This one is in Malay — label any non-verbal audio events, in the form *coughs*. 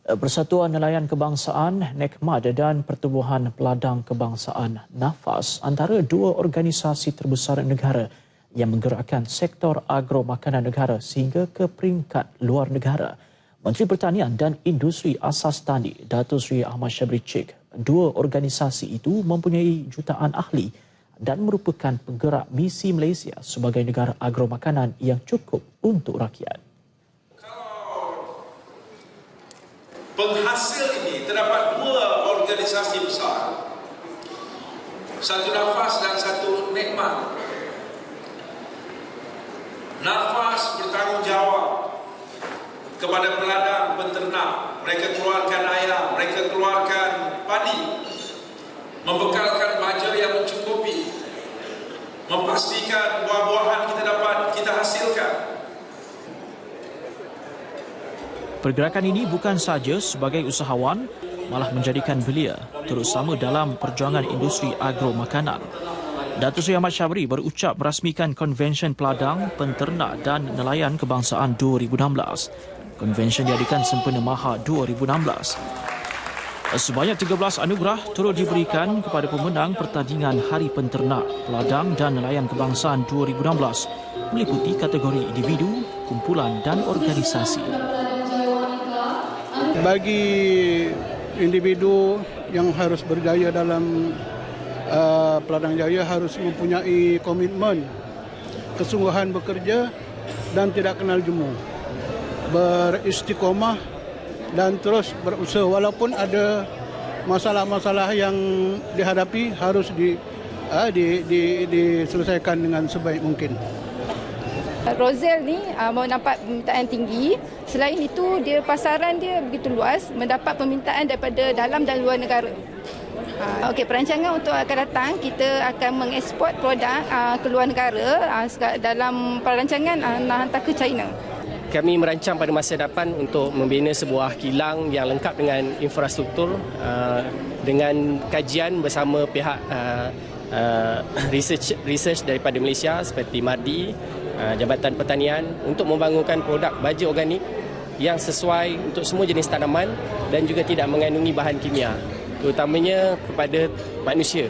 Persatuan Nelayan Kebangsaan NEKMAD dan Pertubuhan Peladang Kebangsaan NAFAS antara dua organisasi terbesar negara yang menggerakkan sektor agro makanan negara sehingga ke peringkat luar negara. Menteri Pertanian dan Industri Asas Tani Datuk Seri Ahmad Syabri Cik, dua organisasi itu mempunyai jutaan ahli dan merupakan penggerak misi Malaysia sebagai negara agro makanan yang cukup untuk rakyat. Penghasil ini terdapat dua organisasi besar. Satu nafas dan satu nikmat. Nafas bertanggungjawab kepada peladang penternak mereka keluarkan ayam mereka keluarkan padi. Membekalkan baja yang mencukupi. Memastikan buah-buahan kita dapat kita hasilkan Pergerakan ini bukan sahaja sebagai usahawan, malah menjadikan belia terus sama dalam perjuangan industri agro makanan. Datuk Seri Ahmad Syabri berucap merasmikan Konvensyen Peladang, Penternak dan Nelayan Kebangsaan 2016. Konvensyen diadakan sempena Maha 2016. Sebanyak 13 anugerah turut diberikan kepada pemenang pertandingan Hari Penternak, Peladang dan Nelayan Kebangsaan 2016 meliputi kategori individu, kumpulan dan organisasi bagi individu yang harus berjaya dalam uh, peladang jaya harus mempunyai komitmen, kesungguhan bekerja dan tidak kenal jemu. Beristiqomah dan terus berusaha walaupun ada masalah-masalah yang dihadapi harus di, uh, di, di, diselesaikan dengan sebaik mungkin. Rosel ni uh, mau dapat permintaan tinggi. Selain itu, dia pasaran dia begitu luas, mendapat permintaan daripada dalam dan luar negara. Uh, Okey, perancangan untuk akan datang, kita akan mengeksport produk uh, ke luar negara uh, dalam perancangan uh, nak hantar ke China. Kami merancang pada masa depan untuk membina sebuah kilang yang lengkap dengan infrastruktur uh, dengan kajian bersama pihak uh, uh, *coughs* research research daripada Malaysia seperti MARDI Jabatan Pertanian untuk membangunkan produk baja organik yang sesuai untuk semua jenis tanaman dan juga tidak mengandungi bahan kimia terutamanya kepada manusia